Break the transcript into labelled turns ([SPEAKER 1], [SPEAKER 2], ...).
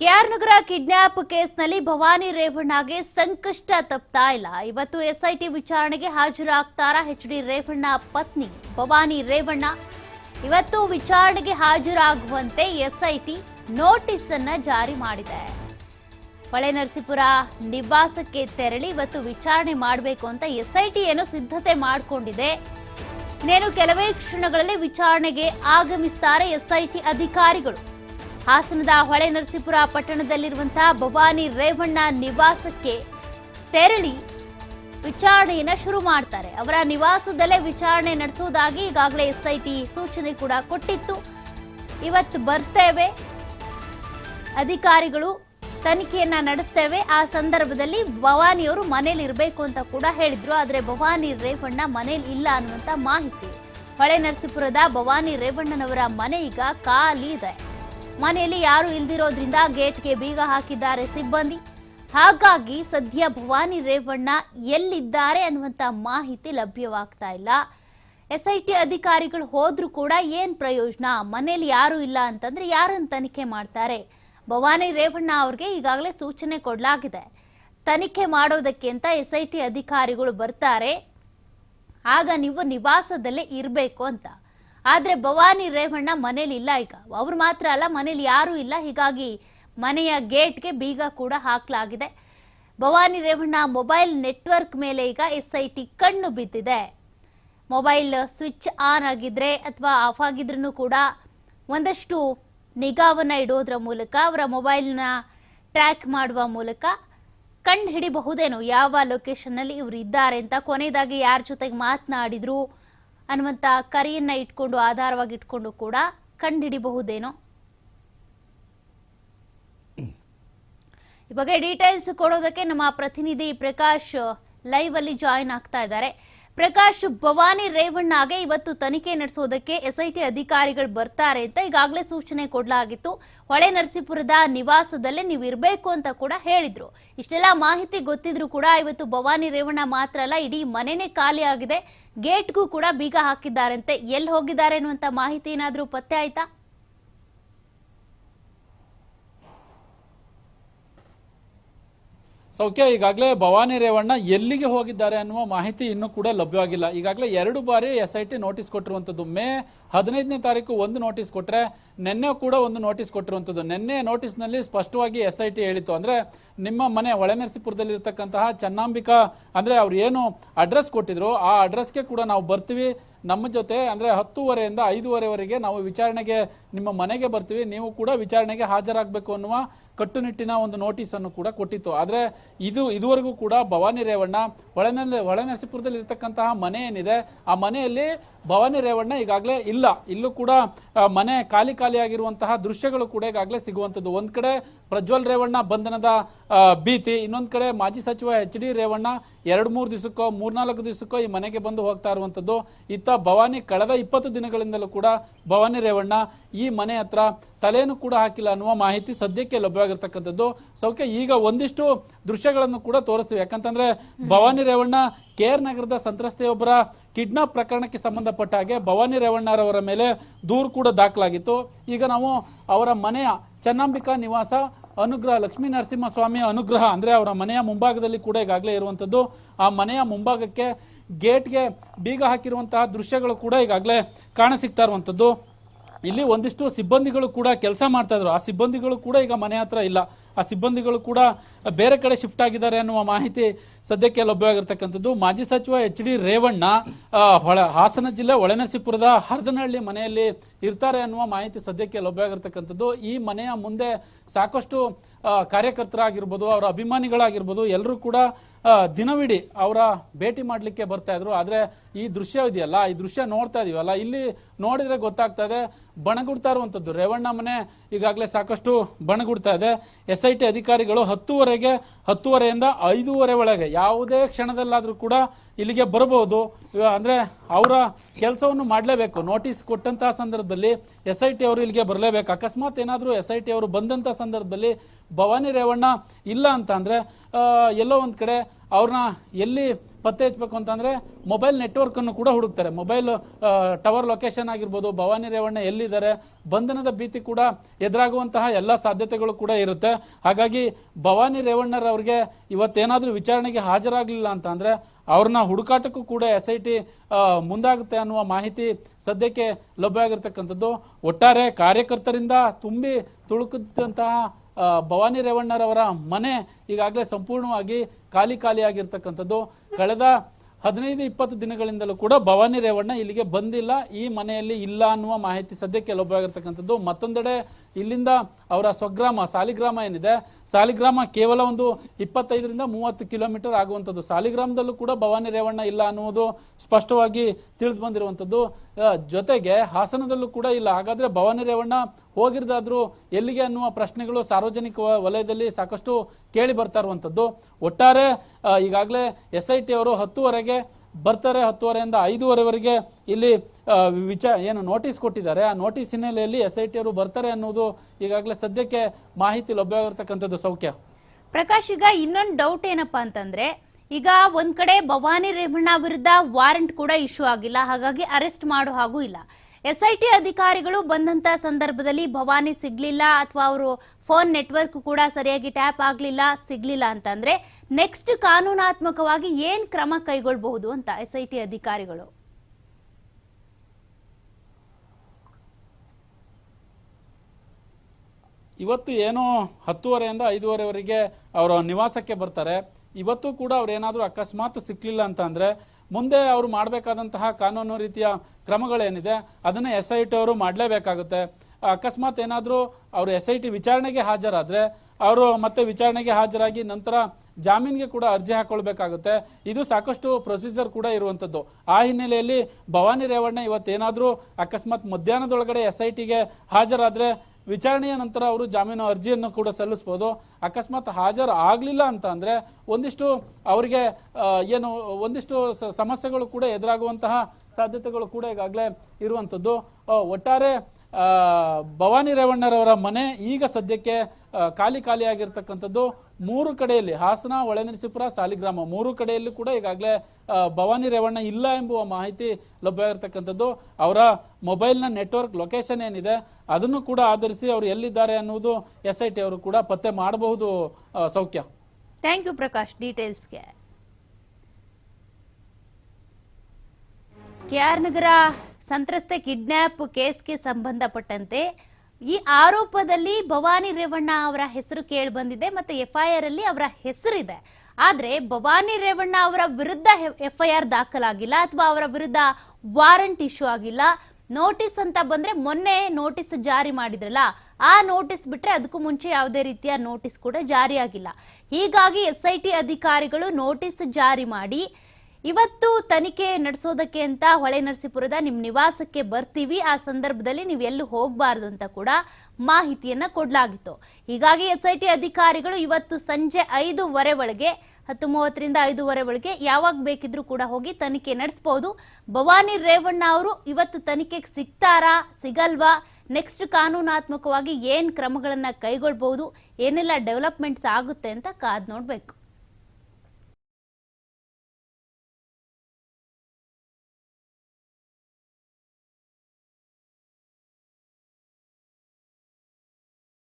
[SPEAKER 1] K R ನಗರ kidnap ಕೇಸ್ನಲ್ಲಿ ಭವಾನಿ ರೇವಣ್ಣಗೆ ಸಂಕಷ್ಟ ತಪ್ತಾ ಇಲ್ಲ. ಇವತ್ತು ಎಸ್ಐಟಿ ವಿಚಾರಣೆಗೆ ಹಾಜರಾಗ್ತಾರ ಎಚ್ ಡಿ ರೇವಣ್ಣ ಪತ್ನಿ ಭವಾನಿ ರೇವಣ್ಣ? ಇವತ್ತು ವಿಚಾರಣೆಗೆ ಹಾಜರಾಗುವಂತೆ ಎಸ್ಐಟಿ ನೋಟಿಸ್ ಅನ್ನ ಜಾರಿ ಮಾಡಿದೆ. ಹೊಳೆನರಸೀಪುರ ನಿವಾಸಕ್ಕೆ ತೆರಳಿ ಇವತ್ತು ವಿಚಾರಣೆ ಮಾಡಬೇಕು ಅಂತ ಎಸ್ಐಟಿ ಏನು ಸಿದ್ಧತೆ ಮಾಡಿಕೊಂಡಿದೆ. ಇನ್ನೇನು ಕೆಲವೇ ಕ್ಷಣಗಳಲ್ಲಿ ವಿಚಾರಣೆಗೆ ಆಗಮಿಸ್ತಾರೆ ಎಸ್ಐಟಿ ಅಧಿಕಾರಿಗಳು. ಹಾಸನದ ಹೊಳೆ ನರಸೀಪುರ ಪಟ್ಟಣದಲ್ಲಿರುವಂತಹ ಭವಾನಿ ರೇವಣ್ಣ ನಿವಾಸಕ್ಕೆ ತೆರಳಿ ವಿಚಾರಣೆಯನ್ನ ಶುರು ಮಾಡ್ತಾರೆ. ಅವರ ನಿವಾಸದಲ್ಲೇ ವಿಚಾರಣೆ ನಡೆಸುವುದಾಗಿ ಈಗಾಗಲೇ ಎಸ್ಐಟಿ ಸೂಚನೆ ಕೂಡ ಕೊಟ್ಟಿತ್ತು. ಇವತ್ತು ಬರ್ತೇವೆ. ಅಧಿಕಾರಿಗಳು ತನಿಖೆಯನ್ನ ನಡೆಸ್ತೇವೆ. ಆ ಸಂದರ್ಭದಲ್ಲಿ ಭವಾನಿಯವರು ಮನೇಲಿ ಇರಬೇಕು ಅಂತ ಕೂಡ ಹೇಳಿದ್ರು. ಆದ್ರೆ ಭವಾನಿ ರೇವಣ್ಣ ಮನೇಲಿ ಇಲ್ಲ ಅನ್ನುವಂತ ಮಾಹಿತಿ. ಹೊಳೆ ನರಸೀಪುರದ ಭವಾನಿ ರೇವಣ್ಣನವರ ಮನೆ ಈಗ ಖಾಲಿ ಇದೆ. ಮನೆಯಲ್ಲಿ ಯಾರು ಇಲ್ದಿರೋದ್ರಿಂದ ಗೇಟ್ಗೆ ಬೀಗ ಹಾಕಿದ್ದಾರೆ ಸಿಬ್ಬಂದಿ. ಹಾಗಾಗಿ ಸದ್ಯ ಭವಾನಿ ರೇವಣ್ಣ ಎಲ್ಲಿದ್ದಾರೆ ಅನ್ನುವಂತ ಮಾಹಿತಿ ಲಭ್ಯವಾಗ್ತಾ ಇಲ್ಲ. ಎಸ್ಐಟಿ ಅಧಿಕಾರಿಗಳು ಹೋದ್ರೂ ಕೂಡ ಏನು ಪ್ರಯೋಜನ? ಮನೇಲಿ ಯಾರು ಇಲ್ಲ ಅಂತಂದ್ರೆ ಯಾರನ್ನು ತನಿಖೆ ಮಾಡ್ತಾರೆ? ಭವಾನಿ ರೇವಣ್ಣ ಅವ್ರಿಗೆ ಈಗಾಗಲೇ ಸೂಚನೆ ಕೊಡಲಾಗಿದೆ. ತನಿಖೆ ಮಾಡೋದಕ್ಕೆ ಅಂತ ಎಸ್ಐಟಿ ಅಧಿಕಾರಿಗಳು ಬರ್ತಾರೆ. ಆಗ ನೀವು ನಿವಾಸದಲ್ಲೇ ಇರಬೇಕು ಅಂತ. ಆದ್ರೆ ಭವಾನಿ ರೇವಣ್ಣ ಮನೇಲಿ ಇಲ್ಲ ಈಗ. ಅವ್ರು ಮಾತ್ರ ಅಲ್ಲ, ಮನೇಲಿ ಯಾರೂ ಇಲ್ಲ. ಹೀಗಾಗಿ ಮನೆಯ ಗೇಟ್ಗೆ ಬೀಗ ಕೂಡ ಹಾಕಲಾಗಿದೆ. ಭವಾನಿ ರೇವಣ್ಣ ಮೊಬೈಲ್ ನೆಟ್ವರ್ಕ್ ಮೇಲೆ ಈಗ ಎಸ್ ಐ ಟಿ ಕಣ್ಣು ಬಿದ್ದಿದೆ. ಮೊಬೈಲ್ ಸ್ವಿಚ್ ಆನ್ ಆಗಿದ್ರೆ ಅಥವಾ ಆಫ್ ಆಗಿದ್ರೂ ಕೂಡ ಒಂದಷ್ಟು ನಿಗಾವನ್ನ ಇಡೋದ್ರ ಮೂಲಕ, ಅವರ ಮೊಬೈಲ್ನ ಟ್ರ್ಯಾಕ್ ಮಾಡುವ ಮೂಲಕ ಕಂಡು ಹಿಡಿಬಹುದೇನೋ, ಯಾವ ಲೊಕೇಶನ್ನಲ್ಲಿ ಇವರು ಇದ್ದಾರೆ ಅಂತ. ಕೊನೆಯದಾಗಿ ಯಾರ ಜೊತೆಗೆ ಮಾತನಾಡಿದ್ರು ಅನ್ನುವಂಥ ಕರೆಯನ್ನು ಇಟ್ಕೊಂಡು, ಆಧಾರವಾಗಿ ಇಟ್ಕೊಂಡು ಕೂಡ ಕಂಡು ಹಿಡಿಬಹುದೇನೋ ಈ ಬಗ್ಗೆ ಡೀಟೇಲ್ಸ್ ಕೊಡೋದಕ್ಕೆ ನಮ್ಮ ಪ್ರತಿನಿಧಿ ಪ್ರಕಾಶ್ ಲೈವ್ ಅಲ್ಲಿ ಜಾಯಿನ್ ಆಗ್ತಾ ಇದ್ದಾರೆ. ಪ್ರಕಾಶ್ ಭವಾನಿ ರೇವಣ್ಣಗೆ ಇವತ್ತು ತನಿಖೆ ನಡೆಸೋದಕ್ಕೆ ಎಸ್ಐಟಿ ಅಧಿಕಾರಿಗಳು ಬರ್ತಾರೆ ಅಂತ ಈಗಾಗಲೇ ಸೂಚನೆ ಕೊಡಲಾಗಿತ್ತು. ಹೊಳೆ ನರಸೀಪುರದ ನಿವಾಸದಲ್ಲೇ ನೀವು ಇರಬೇಕು ಅಂತ ಕೂಡ ಹೇಳಿದ್ರು. ಇಷ್ಟೆಲ್ಲ ಮಾಹಿತಿ ಗೊತ್ತಿದ್ರು ಕೂಡ ಇವತ್ತು ಭವಾನಿ ರೇವಣ್ಣ ಮಾತ್ರ ಅಲ್ಲ, ಇಡೀ ಮನೆನೇ ಖಾಲಿ ಆಗಿದೆ. ಗೇಟ್ಗೂ ಕೂಡ ಬೀಗ ಹಾಕಿದ್ದಾರಂತೆ. ಎಲ್ಲಿ ಹೋಗಿದ್ದಾರೆ ಅನ್ನುವಂತ ಮಾಹಿತಿ ಏನಾದರೂ ಪತ್ತೆ ಆಯ್ತಾ?
[SPEAKER 2] ಸೌಖ್ಯ ಈಗಾಗಲೇ ಭವಾನಿ ರೇವಣ್ಣ ಎಲ್ಲಿಗೆ ಹೋಗಿದ್ದಾರೆ ಅನ್ನುವ ಮಾಹಿತಿ ಇನ್ನೂ ಕೂಡ ಲಭ್ಯವಾಗಿಲ್ಲ. ಈಗಾಗಲೇ ಎರಡು ಬಾರಿ ಎಸ್ ಐ ಟಿ ನೋಟಿಸ್ ಕೊಟ್ಟಿರುವಂಥದ್ದು ಮೇ ಹದಿನೈದನೇ ತಾರೀಕು ಒಂದು ನೋಟಿಸ್ ಕೊಟ್ಟರೆ ನಿನ್ನೆ ಕೂಡ ಒಂದು ನೋಟಿಸ್ ಕೊಟ್ಟಿರುವಂಥದ್ದು ನಿನ್ನೆ ನೋಟಿಸ್ನಲ್ಲಿ ಸ್ಪಷ್ಟವಾಗಿ ಎಸ್ ಐ ಟಿ ಹೇಳಿತ್ತು. ಅಂದರೆ ನಿಮ್ಮ ಮನೆ ಹೊಳೆನರಸೀಪುರದಲ್ಲಿ ಇರತಕ್ಕಂತಹ ಚನ್ನಾಂಬಿಕಾ, ಅಂದರೆ ಅವ್ರು ಏನು ಅಡ್ರೆಸ್ ಕೊಟ್ಟಿದ್ರು, ಆ ಅಡ್ರೆಸ್ಗೆ ಕೂಡ ನಾವು ಬರ್ತೀವಿ. ನಮ್ಮ ಜೊತೆ, ಅಂದರೆ ಹತ್ತೂವರೆಯಿಂದ ಐದೂವರೆವರೆಗೆ ನಾವು ವಿಚಾರಣೆಗೆ ನಿಮ್ಮ ಮನೆಗೆ ಬರ್ತೀವಿ. ನೀವು ಕೂಡ ವಿಚಾರಣೆಗೆ ಹಾಜರಾಗಬೇಕು ಅನ್ನುವ ಕಟ್ಟುನಿಟ್ಟಿನ ಒಂದು ನೋಟಿಸ್ ಅನ್ನು ಕೂಡ ಕೊಟ್ಟಿತ್ತು. ಆದರೆ ಇದು ಇದುವರೆಗೂ ಕೂಡ ಭವಾನಿ ರೇವಣ್ಣ ಹೊಳೆನಲ್ಲಿ ಹೊಳೆನರಸೀಪುರದಲ್ಲಿ ಇರತಕ್ಕಂತಹ ಮನೆ ಏನಿದೆ, ಆ ಮನೆಯಲ್ಲಿ ಭವಾನಿ ರೇವಣ್ಣ ಈಗಾಗಲೇ ಇಲ್ಲ. ಇಲ್ಲೂ ಕೂಡ ಮನೆ ಖಾಲಿ ಖಾಲಿ ಆಗಿರುವಂತಹ ದೃಶ್ಯಗಳು ಕೂಡ ಈಗಾಗಲೇ ಸಿಗುವಂಥದ್ದು. ಒಂದು ಕಡೆ ಪ್ರಜ್ವಲ್ ರೇವಣ್ಣ ಬಂಧನದ ಭೀತಿ, ಇನ್ನೊಂದು ಕಡೆ ಮಾಜಿ ಸಚಿವ ಎಚ್ ಡಿ ರೇವಣ್ಣ ಎರಡು ಮೂರು ದಿವಸಕ್ಕೋ ಮೂರ್ನಾಲ್ಕು ದಿವಸಕ್ಕೋ ಈ ಮನೆಗೆ ಬಂದು ಹೋಗ್ತಾ ಇರುವಂತದ್ದು ಇತ್ತ ಭವಾನಿ ಕಳೆದ ಇಪ್ಪತ್ತು ದಿನಗಳಿಂದಲೂ ಕೂಡ ಭವಾನಿ ರೇವಣ್ಣ ಈ ಮನೆ ಹತ್ರ ತಲೆಯನ್ನು ಕೂಡ ಹಾಕಿಲ್ಲ ಅನ್ನುವ ಮಾಹಿತಿ ಸದ್ಯಕ್ಕೆ ಲಭ್ಯವಾಗಿರ್ತಕ್ಕಂಥದ್ದು. ಸೌಖ್ಯ ಈಗ ಒಂದಿಷ್ಟು ದೃಶ್ಯಗಳನ್ನು ಕೂಡ ತೋರಿಸ್ತೀವಿ. ಯಾಕಂತಂದ್ರೆ ಭವಾನಿ ರೇವಣ್ಣ ಕೆ ಆರ್ ನಗರದ ಸಂತ್ರಸ್ತೆಯೊಬ್ಬರ ಕಿಡ್ನಾಪ್ ಪ್ರಕರಣಕ್ಕೆ ಸಂಬಂಧಪಟ್ಟ ಹಾಗೆ ಭವಾನಿ ರೇವಣ್ಣರವರ ಮೇಲೆ ದೂರು ಕೂಡ ದಾಖಲಾಗಿತ್ತು. ಈಗ ನಾವು ಅವರ ಮನೆಯ ಚನ್ನಾಂಬಿಕಾ ನಿವಾಸ ಅನುಗ್ರಹ ಲಕ್ಷ್ಮೀ ನರಸಿಂಹ ಸ್ವಾಮಿ ಅನುಗ್ರಹ ಅಂದ್ರೆ ಅವರ ಮನೆಯ ಮುಂಭಾಗದಲ್ಲಿ ಕೂಡ ಈಗಾಗಲೇ ಇರುವಂತದ್ದು ಆ ಮನೆಯ ಮುಂಭಾಗಕ್ಕೆ ಗೇಟ್ಗೆ ಬೀಗ ಹಾಕಿರುವಂತಹ ದೃಶ್ಯಗಳು ಕೂಡ ಈಗಾಗಲೇ ಕಾಣಸಿಗ್ತಾ ಇರುವಂತದ್ದು ಇಲ್ಲಿ ಒಂದಿಷ್ಟು ಸಿಬ್ಬಂದಿಗಳು ಕೂಡ ಕೆಲಸ ಮಾಡ್ತಾ ಇದ್ರು. ಆ ಸಿಬ್ಬಂದಿಗಳು ಕೂಡ ಈಗ ಮನೆ ಹತ್ರ ಇಲ್ಲ. ಆ ಸಿಬ್ಬಂದಿಗಳು ಕೂಡ ಬೇರೆ ಕಡೆ ಶಿಫ್ಟ್ ಆಗಿದ್ದಾರೆ ಅನ್ನುವ ಮಾಹಿತಿ ಸದ್ಯಕ್ಕೆ ಲಭ್ಯವಾಗಿರ್ತಕ್ಕಂಥದ್ದು. ಮಾಜಿ ಸಚಿವ ಎಚ್ ಡಿ ರೇವಣ್ಣ ಹೊಳ, ಹಾಸನ ಜಿಲ್ಲೆ ಒಳನರಸೀಪುರದ ಹರದನಹಳ್ಳಿ ಮನೆಯಲ್ಲಿ ಇರ್ತಾರೆ ಅನ್ನುವ ಮಾಹಿತಿ ಸದ್ಯಕ್ಕೆ ಲಭ್ಯವಾಗಿರ್ತಕ್ಕಂಥದ್ದು. ಈ ಮನೆಯ ಮುಂದೆ ಸಾಕಷ್ಟು ಕಾರ್ಯಕರ್ತರಾಗಿರ್ಬೋದು, ಅವರ ಅಭಿಮಾನಿಗಳಾಗಿರ್ಬೋದು, ಎಲ್ಲರೂ ಕೂಡ ದಿನವಿಡೀ ಅವರ ಭೇಟಿ ಮಾಡಲಿಕ್ಕೆ ಬರ್ತಾ ಇದ್ರು. ಆದ್ರೆ ಈ ದೃಶ್ಯ ಇದೆಯಲ್ಲ, ಈ ದೃಶ್ಯ ನೋಡ್ತಾ ಇದೀವಲ್ಲ, ಇಲ್ಲಿ ನೋಡಿದ್ರೆ ಗೊತ್ತಾಗ್ತಾ ಇದೆ, ಬಣಗುಡ್ತಾ ಇರುವಂತದ್ದು. ರೇವಣ್ಣ ಮನೆ ಈಗಾಗಲೇ ಸಾಕಷ್ಟು ಬಣಗುಡ್ತಾ ಇದೆ. ಎಸ್ ಐ ಟಿ ಅಧಿಕಾರಿಗಳು ಹತ್ತುವರೆಗೆ, ಹತ್ತುವರೆಯಿಂದ ಐದೂವರೆ ಒಳಗೆ, ಯಾವುದೇ ಕ್ಷಣದಲ್ಲಾದರೂ ಕೂಡ ಇಲ್ಲಿಗೆ ಬರಬಹುದು. ಅಂದ್ರೆ ಅವರ ಕೆಲಸವನ್ನು ಮಾಡಲೇಬೇಕು. ನೋಟಿಸ್ ಕೊಟ್ಟಂತಹ ಸಂದರ್ಭದಲ್ಲಿ ಎಸ್ ಐ ಟಿ ಅವರು ಇಲ್ಲಿಗೆ ಬರಲೇಬೇಕು. ಅಕಸ್ಮಾತ್ ಏನಾದರೂ ಎಸ್ ಐ ಟಿ ಅವರು ಬಂದಂತಹ ಸಂದರ್ಭದಲ್ಲಿ ಭವಾನಿ ರೇವಣ್ಣ ಇಲ್ಲ ಅಂತ ಅಂದ್ರೆ ಎಲ್ಲೋ ಒಂದ್ ಕಡೆ ಅವ್ರನ್ನ ಎಲ್ಲಿ ಪತ್ತೆ ಹಚ್ಚಬೇಕು ಅಂತಂದ್ರೆ ಮೊಬೈಲ್ ನೆಟ್ವರ್ಕ್ ಅನ್ನು ಕೂಡ ಹುಡುಕ್ತಾರೆ. ಮೊಬೈಲ್ ಟವರ್ ಲೊಕೇಶನ್ ಆಗಿರ್ಬೋದು, ಭವಾನಿ ರೇವಣ್ಣ ಎಲ್ಲಿದ್ದಾರೆ, ಬಂಧನದ ಭೀತಿ ಕೂಡ ಎದುರಾಗುವಂತಹ ಎಲ್ಲ ಸಾಧ್ಯತೆಗಳು ಕೂಡ ಇರುತ್ತೆ. ಹಾಗಾಗಿ ಭವಾನಿ ರೇವಣ್ಣರವ್ರಿಗೆ ಇವತ್ತೇನಾದ್ರೂ ವಿಚಾರಣೆಗೆ ಹಾಜರಾಗಲಿಲ್ಲ ಅಂತ ಅಂದ್ರೆ ಅವ್ರನ್ನ ಹುಡುಕಾಟಕ್ಕೂ ಕೂಡ ಎಸ್ ಐ ಟಿ ಮುಂದಾಗುತ್ತೆ ಅನ್ನುವ ಮಾಹಿತಿ ಸದ್ಯಕ್ಕೆ ಲಭ್ಯ ಆಗಿರ್ತಕ್ಕಂಥದ್ದು. ಒಟ್ಟಾರೆ ಕಾರ್ಯಕರ್ತರಿಂದ ತುಂಬಿ ತುಳುಕಿದಂತಹ ಭವಾನಿ ರೇವಣ್ಣರವರ ಮನೆ ಈಗಾಗಲೇ ಸಂಪೂರ್ಣವಾಗಿ ಖಾಲಿ ಖಾಲಿಯಾಗಿರ್ತಕ್ಕಂಥದ್ದು ಕಳೆದ ಹದಿನೈದು, ಇಪ್ಪತ್ತು ದಿನಗಳಿಂದಲೂ ಕೂಡ ಭವಾನಿ ರೇವಣ್ಣ ಇಲ್ಲಿಗೆ ಬಂದಿಲ್ಲ. ಈ ಮನೆಯಲ್ಲಿ ಇಲ್ಲ ಅನ್ನುವ ಮಾಹಿತಿ ಸದ್ಯಕ್ಕೆ ಲಭ್ಯವಾಗಿರ್ತಕ್ಕಂಥದ್ದು. ಮತ್ತೊಂದೆಡೆ ಇಲ್ಲಿಂದ ಅವರ ಸ್ವಗ್ರಾಮ, ಸಾಲಿಗ್ರಾಮ ಏನಿದೆ? ಸಾಲಿಗ್ರಾಮ ಕೇವಲ ಒಂದು ಇಪ್ಪತ್ತೈದರಿಂದ ಮೂವತ್ತು ಕಿಲೋಮೀಟರ್ ಆಗುವಂಥದ್ದು. ಸಾಲಿಗ್ರಾಮದಲ್ಲೂ ಕೂಡ ಭವಾನಿ ರೇವಣ್ಣ ಇಲ್ಲ ಅನ್ನುವುದು ಸ್ಪಷ್ಟವಾಗಿ ತಿಳಿದು ಬಂದಿರುವಂಥದ್ದು. ಜೊತೆಗೆ ಹಾಸನದಲ್ಲೂ ಕೂಡ ಇಲ್ಲ. ಹಾಗಾದ್ರೆ ಭವಾನಿ ರೇವಣ್ಣ ಹೋಗಿರ್ದಾದ್ರೂ ಎಲ್ಲಿಗೆ ಅನ್ನುವ ಪ್ರಶ್ನೆಗಳು ಸಾರ್ವಜನಿಕ ವಲಯದಲ್ಲಿ ಸಾಕಷ್ಟು ಕೇಳಿ ಬರ್ತಾ ಇರುವಂಥದ್ದು. ಒಟ್ಟಾರೆ ಈಗಾಗಲೇ ಎಸ್ ಐ ಟಿ ಅವರು ಹತ್ತುವರೆಗೆ ಬರ್ತಾರೆ. ಹತ್ತುವರೆಯಿಂದ ಐದೂವರೆವರೆಗೆ ಇಲ್ಲಿ ವಿಚ, ಏನು ನೋಟಿಸ್ ಕೊಟ್ಟಿದ್ದಾರೆ. ಆ ನೋಟಿಸ್ ಹಿನ್ನೆಲೆಯಲ್ಲಿ ಎಸ್ ಐ ಟಿ ಅವರು ಬರ್ತಾರೆ ಅನ್ನೋದು ಈಗಾಗಲೇ ಸದ್ಯಕ್ಕೆ ಮಾಹಿತಿ ಲಭ್ಯವಾಗಿರ್ತಕ್ಕಂಥದ್ದು ಸೌಖ್ಯ.
[SPEAKER 1] ಪ್ರಕಾಶ್, ಈಗ ಇನ್ನೊಂದು ಡೌಟ್ ಏನಪ್ಪಾ ಅಂತಂದ್ರೆ, ಈಗ ಒಂದ್ ಕಡೆ ಭವಾನಿ ರೇವಣ್ಣ ವಿರುದ್ಧ ವಾರೆಂಟ್ ಕೂಡ ಇಶ್ಯೂ ಆಗಿಲ್ಲ. ಹಾಗಾಗಿ ಅರೆಸ್ಟ್ ಮಾಡೋ ಹಾಗೂ ಇಲ್ಲ. ಎಸ್ ಐ ಟಿ ಅಧಿಕಾರಿಗಳು ಬಂದಂತ ಸಂದರ್ಭದಲ್ಲಿ ಭವಾನಿ ಸಿಗ್ಲಿಲ್ಲ ಅಥವಾ ಅವರು ಫೋನ್ ನೆಟ್ವರ್ಕ್ ಕೂಡ ಸರಿಯಾಗಿ ಟ್ಯಾಪ್ ಆಗ್ಲಿಲ್ಲ, ಸಿಗ್ಲಿಲ್ಲ ಅಂತಂದ್ರೆ ನೆಕ್ಸ್ಟ್ ಕಾನೂನಾತ್ಮಕವಾಗಿ ಏನ್ ಕ್ರಮ ಕೈಗೊಳ್ಳಬಹುದು ಅಂತ ಎಸ್ಐಟಿ ಅಧಿಕಾರಿಗಳು?
[SPEAKER 2] ಇವತ್ತು ಏನೋ ಹತ್ತುವರೆಯಿಂದ ಐದುವರೆವರೆಗೆ ಅವರ ನಿವಾಸಕ್ಕೆ ಬರ್ತಾರೆ. ಇವತ್ತು ಕೂಡ ಅವ್ರು ಏನಾದರೂ ಅಕಸ್ಮಾತ್ ಸಿಕ್ಲಿಲ್ಲ ಅಂತ ಅಂದ್ರೆ ಮುಂದೆ ಅವರು ಮಾಡಬೇಕಾದಂತಹ ಕಾನೂನು ರೀತಿಯ ಕ್ರಮಗಳೇನಿದೆ, ಅದನ್ನ ಎಸ್ ಐ ಟಿ ಅವರು ಮಾಡಲೇಬೇಕಾಗುತ್ತೆ. ಅಕಸ್ಮಾತ್ ಏನಾದರೂ ಅವರು ಎಸ್ ಐ ಟಿ ವಿಚಾರಣೆಗೆ ಹಾಜರಾದರೆ, ಅವರು ಮತ್ತೆ ವಿಚಾರಣೆಗೆ ಹಾಜರಾಗಿ ನಂತರ ಜಾಮೀನಿಗೆ ಕೂಡ ಅರ್ಜಿ ಹಾಕೊಳ್ಬೇಕಾಗುತ್ತೆ. ಇದು ಸಾಕಷ್ಟು ಪ್ರೊಸೀಜರ್ ಕೂಡ ಇರುವಂತದ್ದು. ಆ ಹಿನ್ನೆಲೆಯಲ್ಲಿ ಭವಾನಿ ರೇವಣ್ಣ ಇವತ್ತೇನಾದರೂ ಅಕಸ್ಮಾತ್ ಮಧ್ಯಾಹ್ನದೊಳಗಡೆ ಎಸ್ ಐ ಟಿಗೆ ಹಾಜರಾದ್ರೆ ವಿಚಾರಣೆಯ ನಂತರ ಅವರು ಜಾಮೀನು ಅರ್ಜಿಯನ್ನು ಕೂಡ ಸಲ್ಲಿಸಬಹುದು ಅಕಸ್ಮಾತ್ ಹಾಜರು ಆಗಲಿಲ್ಲ ಅಂತ ಅಂದರೆ ಒಂದಿಷ್ಟು ಅವರಿಗೆ ಏನು, ಒಂದಿಷ್ಟು ಸಮಸ್ಯೆಗಳು ಕೂಡ ಎದುರಾಗುವಂತಹ ಸಾಧ್ಯತೆಗಳು ಕೂಡ ಈಗಾಗಲೇ ಇರುವಂಥದ್ದು. ಒಟ್ಟಾರೆ ಭವಾನಿ ರೇವಣ್ಣರವರ ಮನೆ ಈಗ ಸದ್ಯಕ್ಕೆ ಖಾಲಿ ಖಾಲಿಯಾಗಿರ್ತಕ್ಕಂಥದ್ದು ಮೂರು ಕಡೆಯಲ್ಲಿ, ಹಾಸನ ಒಳನರಸೀಪುರ ಸಾಲಿಗ್ರಾಮ ಮೂರು ಕಡೆಯಲ್ಲೂ ಕೂಡ ಈಗಾಗಲೇ ಭವಾನಿ ರೇವಣ್ಣ ಇಲ್ಲ ಎಂಬುವ ಮಾಹಿತಿ ಲಭ್ಯವಾಗಿರ್ತಕ್ಕಂಥದ್ದು. ಅವರ ಮೊಬೈಲ್ನ ನೆಟ್ವರ್ಕ್ ಲೊಕೇಶನ್ ಏನಿದೆ, ಅದನ್ನು ಕೂಡ ಆಧರಿಸಿ ಅವರು ಎಲ್ಲಿದ್ದಾರೆ ಅನ್ನುವುದು ಎಸ್ ಐ ಟಿ ಅವರು ಕೂಡ ಪತ್ತೆ ಮಾಡಬಹುದು ಸೌಖ್ಯ.
[SPEAKER 1] ಥ್ಯಾಂಕ್ ಯು ಪ್ರಕಾಶ್ ಡೀಟೇಲ್ಸ್ಗೆ ಕೆಆರ್ ನಗರ ಸಂತ್ರಸ್ತೆ ಕಿಡ್ನ್ಯಾಪ್ ಕೇಸ್ಗೆ ಸಂಬಂಧಪಟ್ಟಂತೆ ಈ ಆರೋಪದಲ್ಲಿ ಭವಾನಿ ರೇವಣ್ಣ ಅವರ ಹೆಸರು ಕೇಳಿ ಬಂದಿದೆ ಮತ್ತೆ ಎಫ್ಐಆರ್ ಅಲ್ಲಿ ಅವರ ಹೆಸರಿದೆ. ಆದರೆ ಭವಾನಿ ರೇವಣ್ಣ ಅವರ ವಿರುದ್ಧ ಎಫ್ಐಆರ್ ದಾಖಲಾಗಿಲ್ಲ ಅಥವಾ ಅವರ ವಿರುದ್ಧ ವಾರಂಟ್ ಇಶ್ಯೂ ಆಗಿಲ್ಲ. ನೋಟಿಸ್ ಅಂತ ಬಂದ್ರೆ ಮೊನ್ನೆ ನೋಟಿಸ್ ಜಾರಿ ಮಾಡಿದ್ರಲ್ಲ, ಆ ನೋಟಿಸ್ ಬಿಟ್ರೆ ಅದಕ್ಕೂ ಮುಂಚೆ ಯಾವುದೇ ರೀತಿಯ ನೋಟಿಸ್ ಕೂಡ ಜಾರಿಯಾಗಿಲ್ಲ. ಹೀಗಾಗಿ ಎಸ್ ಐ ಟಿ ಅಧಿಕಾರಿಗಳು ನೋಟಿಸ್ ಜಾರಿ ಮಾಡಿ ಇವತ್ತು ತನಿಖೆ ನಡೆಸೋದಕ್ಕೆ ಅಂತ ಹೊಳೆ ನರಸೀಪುರದ ನಿಮ್ಮ ನಿವಾಸಕ್ಕೆ ಬರ್ತೀವಿ. ಆ ಸಂದರ್ಭದಲ್ಲಿ ನೀವು ಎಲ್ಲೂ ಹೋಗಬಾರ್ದು ಅಂತ ಕೂಡ ಮಾಹಿತಿಯನ್ನ ಕೊಡಲಾಗಿತ್ತು. ಹೀಗಾಗಿ ಎಸ್ ಐ ಟಿ ಅಧಿಕಾರಿಗಳು ಇವತ್ತು ಸಂಜೆ ಐದೂವರೆ ಒಳಗೆ ಹತ್ತು ಮೂವತ್ತರಿಂದ ಐದೂವರೆ ಒಳಗೆ ಯಾವಾಗ ಬೇಕಿದ್ರೂ ಕೂಡ ಹೋಗಿ ತನಿಖೆ ನಡೆಸಬಹುದು ಭವಾನಿ ರೇವಣ್ಣ ಅವರು ಇವತ್ತು ತನಿಖೆಗೆ ಸಿಗ್ತಾರಾ, ಸಿಗಲ್ವಾ? ನೆಕ್ಸ್ಟ್ ಕಾನೂನಾತ್ಮಕವಾಗಿ ಏನ್ ಕ್ರಮಗಳನ್ನ ಕೈಗೊಳ್ಬಹುದು? ಏನೆಲ್ಲ ಡೆವಲಪ್ಮೆಂಟ್ಸ್ ಆಗುತ್ತೆ ಅಂತ ಕಾದ್ ನೋಡ್ಬೇಕು.